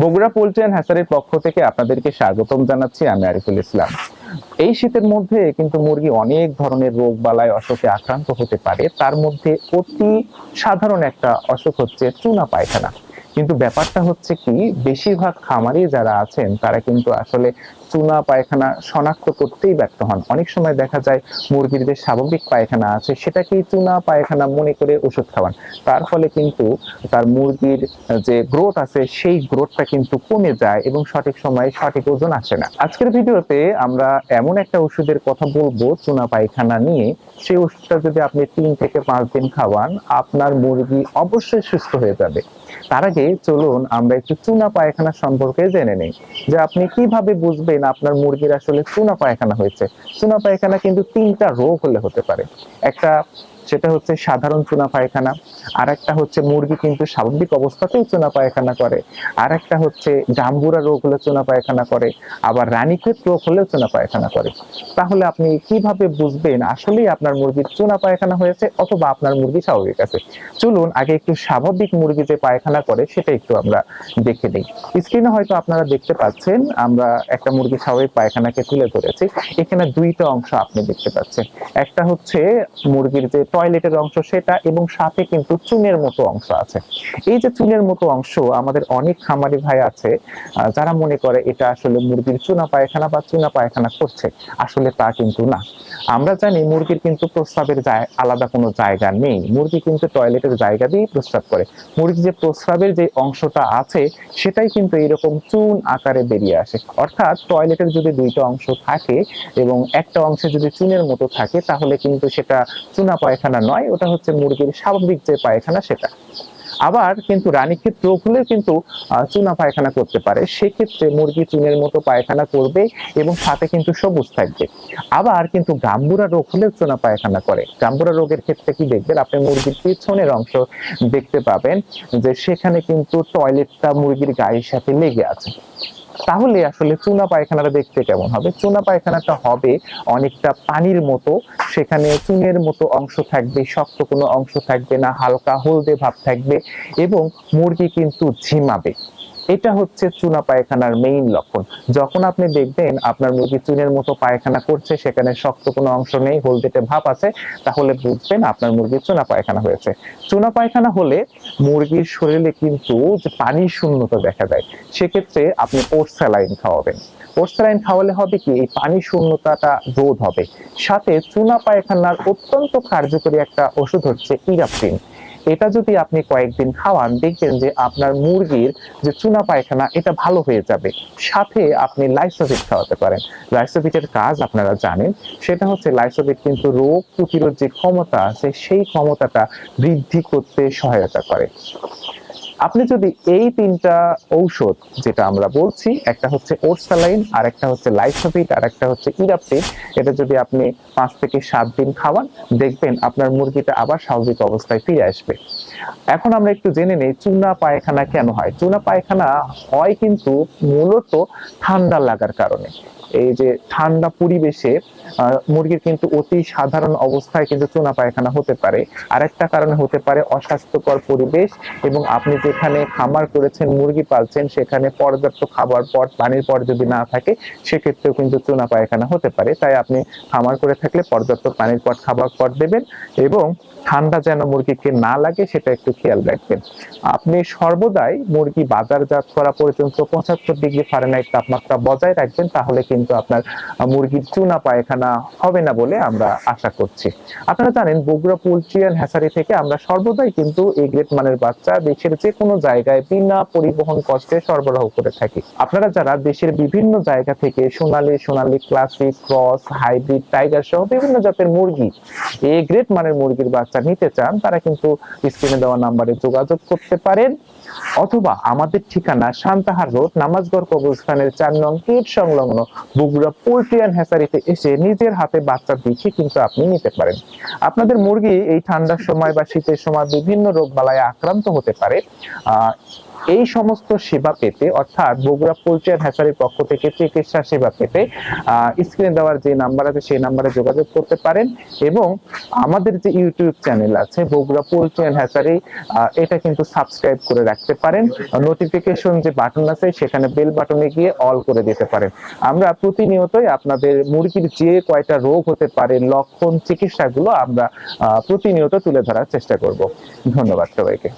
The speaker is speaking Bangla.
বগুড়া পোলট্রি অ্যান্ড পক্ষ থেকে আপনাদেরকে স্বাগতম জানাচ্ছি আমি আরিফুল ইসলাম। এই শীতের মধ্যে কিন্তু মুরগি অনেক ধরনের রোগ বালায় অসুখে আক্রান্ত হতে পারে। তার মধ্যে অতি সাধারণ একটা অসুখ হচ্ছে চুনা পায়খানা। কিন্তু ব্যাপারটা হচ্ছে কি, বেশিরভাগ খামারি যারা আছেন, তারা কিন্তু আসলে চুনা পায়খানা শনাক্ত করতেই ব্যর্থ হন। অনেক সময় দেখা যায় মুরগির যে স্বাভাবিক পায়খানা আছে, সেটাকেই চুনা পায়খানা মনে করে ওষুধ খাওয়ান। তার ফলে কিন্তু তার মুরগির যে গ্রোথ আছে, সেই গ্রোথটা কিন্তু কমে যায় এবং সঠিক সময়ে সঠিক ওজন আসে না। আজকের ভিডিওতে আমরা এমন একটা ওষুধের কথা বলব, চুনা পায়খানা নিয়ে। সেই ওষুধটা যদি আপনি তিন থেকে পাঁচ দিন খাওয়ান, আপনার মুরগি অবশ্যই সুস্থ হয়ে যাবে। তার আগে চলুন আমরা একটু চুনা পায়খানা সম্পর্কে জেনে নেই। যে আপনি কীভাবে বুঝবেন আপনার মুরগির আসলে চুনা পায়খানা হয়েছে? চুনা পায়খানা কিন্তু তিনটা রোগ হলে হতে পারে। একটা সেটা হচ্ছে সাধারণ চুনা পায়খানা আর একটা হচ্ছে মুরগি কিন্তু স্বাভাবিক অবস্থাতেই চুনা পায়খানা করে আর একটা হচ্ছে জাম্বুরা রোগ হলে চুনা পায়খানা করে, আবার রানীক্ষেত রোগ হলেও চুনা পায়খানা করে। তাহলে আপনি কীভাবে বুঝবেন আসলেই আপনার মুরগির চুনা পায়খানা হয়েছে অথবা আপনার মুরগি স্বাভাবিক আছে? চলুন আগে একটু স্বাভাবিক মুরগি যে পায়খানা করে সেটা একটু আমরা দেখে নিই। স্ক্রিনে হয়তো আপনারা দেখতে পাচ্ছেন, আমরা একটা মুরগি স্বাভাবিক পায়খানাকে তুলে ধরেছি। এখানে দুইটা অংশ আপনি দেখতে পাচ্ছেন। একটা হচ্ছে মুরগির যে টয়লেটের অংশ সেটা এবং সাথে কিন্তু চুনের মতো অংশ আছে। এই যে চুনের মতো অংশ আমাদের অনেক খামারি ভাই আছে যারা মনে করে এটা আসলে মুরগির চুনা পায়খানা বা চুনা পায়খানা করছে, আসলে তা কিন্তু না। আমরা জানি মুরগির কিন্তু প্রস্রাবের আলাদা কোনো জায়গা নেই। মুরগি কিন্তু টয়লেটের জায়গা দিয়েই প্রস্রাব করে। মুরগি যে প্রস্রাবের যে অংশটা আছে, সেটাই কিন্তু এরকম চুন আকারে বেরিয়ে আসে। অর্থাৎ টয়লেটের যদি দুইটা অংশ থাকে এবং একটা অংশে যদি চুনের মতো থাকে, তাহলে কিন্তু সেটা চুনা পায়খানা নয়, ওটা হচ্ছে মুরগির স্বাভাবিক যে পায়খানা সেটা। আবার কিন্তু রানীক্ষেত রোগ হলে কিন্তু চুনা পায়খানা করতে পারে। সেক্ষেত্রে মুরগি চুনের মতো পায়খানা করবে এবং সাথে কিন্তু সবুজ থাকবে। আবার কিন্তু গাম্বুরা রোগ হলেও চুনা পায়খানা করে। গাম্বুরা রোগের ক্ষেত্রে কি দেখবেন? আপনি মুরগির পিছনের অংশ দেখতে পাবেন যে সেখানে কিন্তু টয়লেটটা মুরগির গায়ের সাথে লেগে আছে। তাহলে আসলে চুনা পায়খানাটা দেখতে কেমন হবে? চুনা পায়খানাটা হবে অনেকটা পানির মতো, সেখানে চুনের মতো অংশ থাকবে, শক্ত কোনো অংশ থাকবে না, হালকা হলদে ভাব থাকবে এবং মুরগি কিন্তু ঝিমাবে। এটা হচ্ছে চুনা পায়খানার মেইন লক্ষণ। যখন আপনি দেখবেন আপনার মুরগি চুনের মতো পায়খানা করছে, সেখানে শক্ত কোনো অংশ নেই, হলদেটে ভাব আছে, তাহলে বুঝবেন আপনার মুরগির চুনা পায়খানা হয়েছে। চুনা পায়খানা হলে মুরগির শরীরে কিন্তু পানির শূন্যতা দেখা যায় সেক্ষেত্রে আপনি ওরস্যালাইন খাওয়াবেন। ওরস্যালাইন খাওয়ালে হবে কি? এই পানি শূন্যতাটা রোধ হবে। সাথে চুনা পায়খানার অত্যন্ত কার্যকরী একটা ওষুধ হচ্ছে ইরাপ্রিন। এটা যদি আপনি কয়েকদিন খাওয়ান, দেখবেন যে আপনার মুরগির যে চুনা পায়খানা, এটা ভালো হয়ে যাবে। সাথে আপনি লাইসোভিট খাওয়াতে পারেন। লাইসোভিটের কাজ আপনারা জানেন, সেটা হচ্ছে লাইসোভিট কিন্তু রোগ প্রতিরোধ যে ক্ষমতা আছে, সেই ক্ষমতাটা বৃদ্ধি করতে সহায়তা করে। আপনি যদি এই তিনটা ঔষধ যেটা আমরা বলছি, একটা হচ্ছে ওরসালাইন আর একটা হচ্ছে লাইসোভিট আর একটা হচ্ছে ইরাপটিন এটা যদি আপনি পাঁচ থেকে সাত দিন খাওয়ান, দেখবেন আপনার মুরগিটা আবার স্বাভাবিক অবস্থায় ফিরে আসবে। এখন আমরা একটু জেনে নেই চুনা পায়খানা কেন হয়। চুনা পায়খানা হয় কিন্তু মূলত ঠান্ডা লাগার কারণে। এই যে ঠান্ডা পরিবেশে মুরগির কিন্তু অতি সাধারণ অবস্থায় কিন্তু চুনা পায়খানা হতে পারে। আরেকটা কারণে হতে পারে অস্বাস্থ্যকর পরিবেশ এবং আপনি যেখানে খামার করেছেন, মুরগি পালছেন, সেখানে পর্যাপ্ত খাবার পট, পানির পর যদি না থাকে, সেক্ষেত্রেও কিন্তু চুনা পায়খানা হতে পারে। তাই আপনি খামার করে থাকলে পর্যাপ্ত পানির পট, খাবার পট দেবেন এবং ঠান্ডা যেন মুরগিকে না লাগে, সেটা একটু খেয়াল রাখবেন। আপনি সর্বদাই মুরগি বাজারজাত করা পর্যন্ত পঁচাত্তর ডিগ্রি ফারেনহাইট তাপমাত্রা বজায় রাখবেন, তাহলে কিন্তু আপনার মুরগির চুনা পায়খানা হবে না বলে আমরা আশা করছি। আপনারা জানেন, বগুড়া পোলট্রি অ্যান্ড হ্যাসারি থেকে আমরা সর্বদাই কিন্তু এই গ্রেট মানের বাচ্চা দেশের যে কোনো জায়গায় বিনা পরিবহন কষ্টে সরবরাহ করে থাকি। আপনারা যারা দেশের বিভিন্ন জায়গা থেকে Sonali Sonali classic cross hybrid tiger সহ বিভিন্ন জাতের মুরগি, এই গ্রেট মানের মুরগির বাচ্চা নিতে চান, তারা কিন্তু স্ক্রিনে দেওয়া নাম্বারে যোগাযোগ করতে পারেন। অথবা আমাদের ঠিকানা সান্তাহার রোড, নামাজগড় কবরস্থানের চার নং গেট সংলগ্ন বগুড়া পোল্ট্রিয়ান হ্যাসারিতে এসে নিজের হাতে বাচ্চা দেখে কিন্তু আপনি নিতে পারেন। আপনাদের মুরগি এই ঠান্ডার সময় বা শীতের সময় বিভিন্ন রোগ বালায় আক্রান্ত হতে পারে। এই সমস্ত সেবা পেতে, অর্থাৎ বগুড়া পোল্ট্রি অ্যান্ড হ্যাচারির পক্ষ থেকে চিকিৎসা সেবা পেতে স্ক্রিনে দেওয়ার যে নাম্বার আছে সেই নাম্বারে যোগাযোগ করতে পারেন এবং আমাদের যে ইউটিউব চ্যানেল আছে, বগুড়া পোল্ট্রি হ্যাচারি এটা কিন্তু সাবস্ক্রাইব করে রাখতে পারেন। নোটিফিকেশন যে বাটন আছে, সেখানে বেল বাটনে গিয়ে অল করে দিতে পারেন। আমরা প্রতিনিয়তই আপনাদের মুরগির যে কয়টা রোগ হতে পারে, লক্ষণ, চিকিৎসাগুলো আমরা প্রতিনিয়ত তুলে ধরার চেষ্টা করব। ধন্যবাদ সবাইকে।